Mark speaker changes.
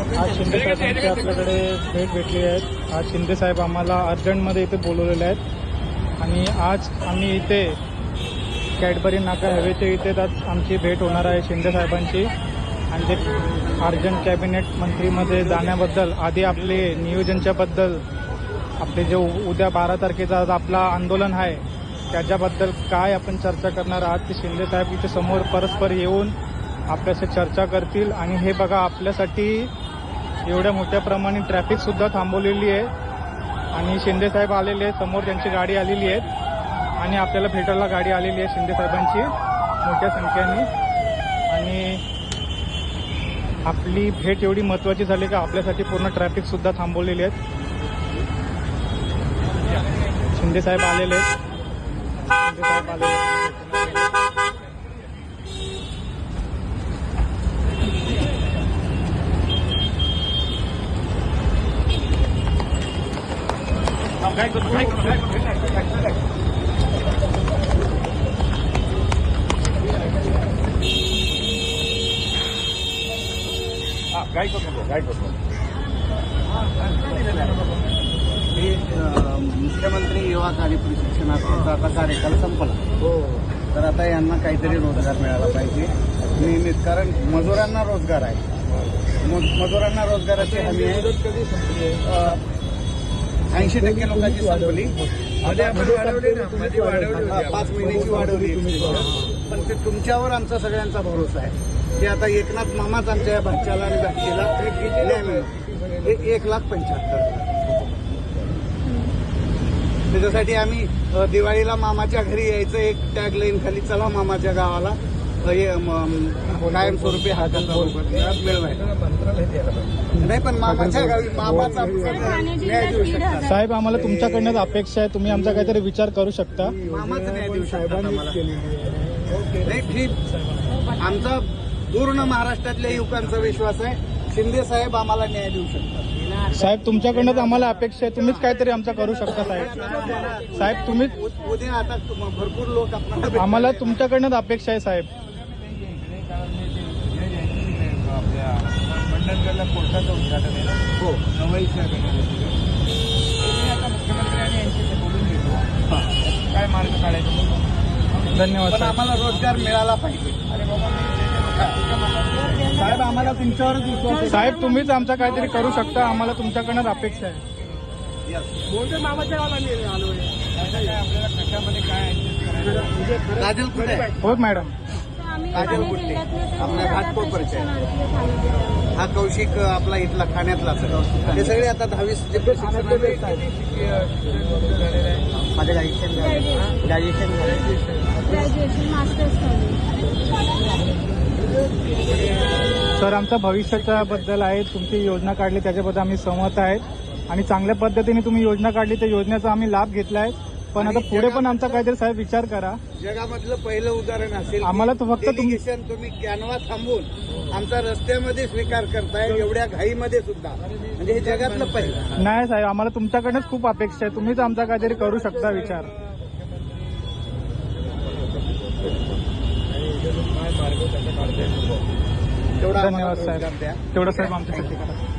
Speaker 1: आज शिंदे साहेबांची आपल्याकडे भेट भेटली आहे. आज शिंदे साहेब आम्हाला अर्जंटमध्ये इथे बोलवलेले आहेत. आणि आज आम्ही इथे कॅडबरी नाका हवेच्या इथे आज आमची भेट होणार आहे शिंदे साहेबांची आणि ते अर्जंट कॅबिनेट मंत्रीमध्ये जाण्याबद्दल आधी आपले नियोजनच्याबद्दल आपले जे उद्या बारा तारखेचा आज आपला आंदोलन आहे त्याच्याबद्दल काय आपण चर्चा करणार आहात ते शिंदे साहेब इथे समोर परस्पर येऊन आपल्याशी चर्चा करतील. आणि हे बघा आपल्यासाठी एवढ्या मोठ्या प्रमाणे ट्रॅफिक सुद्धा थांबवलेली आहे. आणि शिंदे साहेब आलेले आहेत समोर त्यांची गाडी आलेली आहे. आणि आपल्याला भेटायला गाडी आलेली आहे शिंदे साहेबांची मोठ्या संख्येने. आणि आपली भेट एवढी महत्वाची झाली का आपल्यासाठी पूर्ण ट्रॅफिक सुद्धा थांबवलेली आहेत. शिंदे साहेब आलेले आहेत. शिंदे साहेब आलेले आहेत.
Speaker 2: काय करतो काय करतो
Speaker 3: मुख्यमंत्री युवा कार्य प्रशिक्षणाचा आता कार्यकाल संपला?
Speaker 2: हो
Speaker 3: तर आता यांना काहीतरी रोजगार मिळाला पाहिजे. नियमित कारण मजुरांना रोजगार आहे. मज- मजुरांना रोजगाराची हमी आहे. ऐंशी टक्के लोकांची संपली.
Speaker 2: मध्ये आपण वाढवली ना? मध्ये वाढवली
Speaker 3: हा,
Speaker 2: होती.
Speaker 3: पाच महिन्याची वाढवली पण ते तुमच्यावर आमचा सगळ्यांचा भरोसा आहे. की आता एकनाथ मामाच आमच्या या भाच्याला आणि भाचीला न्याय मिळेल. एक लाख पंच्याहत्तर. त्याच्यासाठी आम्ही दिवाळीला मामाच्या घरी यायचं. एक टॅग लाईन खाली चला मामाच्या गावाला. हे, कायमस्वरूपी हातात मिळवायचा.
Speaker 2: पाहिजे
Speaker 3: नाही पण मामाच्या गावी मामाच न्याय देऊ
Speaker 1: साहेब आम्हाला तुमच्याकडनं अपेक्षा आहे. तुम्ही आमचा काहीतरी विचार करू शकता.
Speaker 3: मामाच न्याय देऊ शकतात आम्हाला. नाही ठीक. आमचा पूर्ण महाराष्ट्रातल्या युवकांचा विश्वास आहे. शिंदे साहेब आम्हाला न्याय देऊ शकतात.
Speaker 1: साहेब तुमच्याकडनं आम्हाला अपेक्षा आहे. तुम्हीच काहीतरी आमचा करू शकता साहेब. साहेब तुम्हीच
Speaker 3: उ- उद्या आता तुम- भरपूर लोक
Speaker 1: आम्हाला तुमच्याकडनं अपेक्षा आहे साहेब
Speaker 2: आपल्या मंडणगडला कोर्टाचं उद्घाटन आहे
Speaker 3: हो.
Speaker 2: नवईच्या आता मुख्यमंत्री आणि यांच्याशी बोलून घेतो. काय मार्ग काढायचा बघू.
Speaker 1: धन्यवाद
Speaker 3: पण आम्हाला रोजगार मिळाला पाहिजे.
Speaker 2: अरे बाबा मी
Speaker 3: साहेब आम्हाला तुमच्यावरच विश्वास
Speaker 1: साहेब तुम्हीच आमचा काहीतरी करू शकता. आम्हाला तुमच्याकडनं अपेक्षा आहे.
Speaker 3: बोलते मामाच्या गावाला आलो
Speaker 2: काय आपल्याला कशामध्ये?
Speaker 1: हो मॅडम.
Speaker 3: काजल गुट्टे आपल्या घाटकोपरचे हा कौशिक आपला इथला खाण्यातला सगळं हे सगळे आता दहावी जे प्रशिक्षणाचे माझं ग्रॅज्युएशन झालं ग्रॅज्युएशन झालं.
Speaker 1: सर आमच्या भविष्याच्या बद्दल आहे. तुमची योजना काढली त्याच्याबद्दल आम्ही सहमत आहेत. आणि चांगल्या पद्धतीने तुम्ही योजना काढली त्या योजनेचा आम्ही लाभ घेतलाय पण आता पुढे पण आमचा काहीतरी साहेब विचार करा.
Speaker 3: जगामधलं पहिलं उदाहरण असेल
Speaker 1: आम्हाला तर फक्त तुम-
Speaker 3: डेलिगेशन तुम्ही कॅनवा थांबून आमचा रस्त्यामध्ये स्वीकार करताय एवढ्या घाईमध्ये सुद्धा. म्हणजे हे जगातलं पहिलं.
Speaker 1: नाही साहेब आम्हाला तुमच्याकडनंच खूप अपेक्षा आहे. तुम्हीच आमचा काहीतरी करू शकता विचार.
Speaker 3: तेवढा
Speaker 1: धन्यवाद साहेब. तेवढं साहेब आमच्यासाठी करा.